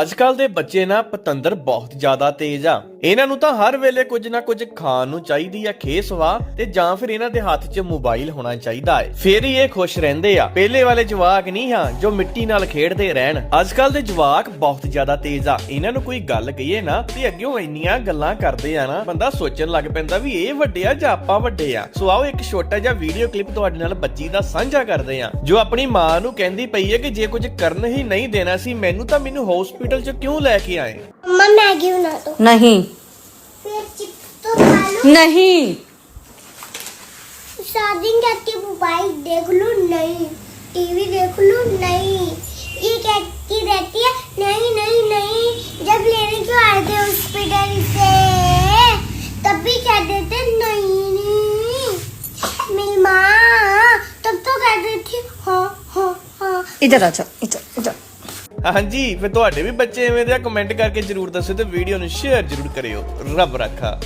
ਅੱਜ ਕੱਲ ਦੇ ਬੱਚੇ ਨਾ ਪਤੰਦਰ ਬਹੁਤ ਜ਼ਿਆਦਾ ਤੇਜ਼ ਆ। ਇਹਨਾਂ ਨੂੰ ਤਾਂ ਹਰ ਵੇਲੇ ਕੁਝ ਨਾ ਕੁਝ ਖਾਣ ਨੂੰ ਚਾਹੀਦੀ ਆ ਖੇਸਵਾ ਤੇ ਜਾਂ ਫਿਰ ਇਹਨਾਂ ਦੇ ਹੱਥ 'ਚ ਮੋਬਾਈਲ ਹੋਣਾ ਚਾਹੀਦਾ ਹੈ ਫਿਰ ਹੀ ਇਹ ਖੁਸ਼ ਰਹਿੰਦੇ ਆ। ਪਹਿਲੇ ਵਾਲੇ ਜਵਾਕ ਨਹੀਂ ਹਾਂ, ਜੋ ਮਿੱਟੀ ਨਾਲ ਖੇਡਦੇ ਰਹਿਣ। ਅੱਜ ਦੇ ਜਵਾਕ ਬਹੁਤ ਜ਼ਿਆਦਾ ਤੇਜ਼ ਆ। ਇਹਨਾਂ ਨੂੰ ਕੋਈ ਗੱਲ ਕਹੀਏ ਨਾ ਤੇ ਅੱਗਿਓਂ ਇੰਨੀਆਂ ਗੱਲਾਂ ਕਰਦੇ ਆ ਨਾ, ਬੰਦਾ ਸੋਚਣ ਲੱਗ ਪੈਂਦਾ ਵੀ ਇਹ ਵੱਡੇ ਆ ਜਾਂ ਆਪਾਂ ਵੱਡੇ ਆ। ਸੋ ਆਓ ਇੱਕ ਛੋਟਾ ਜਿਹਾ ਵੀਡੀਓ ਕਲਿੱਪ ਤੁਹਾਡੇ ਨਾਲ ਬੱਚੀ ਦਾ ਸਾਂਝਾ ਕਰਦੇ ਆ ਜੋ ਆਪਣੀ ਮਾਂ ਨੂੰ ਕਹਿੰਦੀ ਪਈ ਹੈ ਕਿ ਜੇ ਕੁਝ ਕਰਨ ਹੀ ਨਹੀਂ ਦੇਣਾ ਸੀ, ਮੈਨੂੰ ਤਾਂ ਮੈਨੂੰ ਹਸਪੀਟਲ हॉस्पिटल से क्यों लेके आए? मम्मा मैगी बना दो। नहीं। तो नहीं। शादी कहती मोबाइल देख लो नहीं। टीवी देख लो नहीं। ये कहती रहती है नहीं नहीं नहीं। जब लेने क्यों आए थे हॉस्पिटल से? तब भी कह देते नहीं नहीं। मेरी माँ तब तो कह देती हाँ हाँ हाँ। इधर आ जाओ इधर इधर। ਹਾਂਜੀ, ਫਿਰ ਤੁਹਾਡੇ ਵੀ ਬੱਚੇ ਐਵੇਂ ਦੇ ਆ ਕਮੈਂਟ ਕਰਕੇ ਜਰੂਰ ਦੱਸਿਓ ਤੇ ਵੀਡੀਓ ਨੂੰ ਸ਼ੇਅਰ ਜਰੂਰ ਕਰਿਓ। ਰੱਬ ਰੱਖਾ।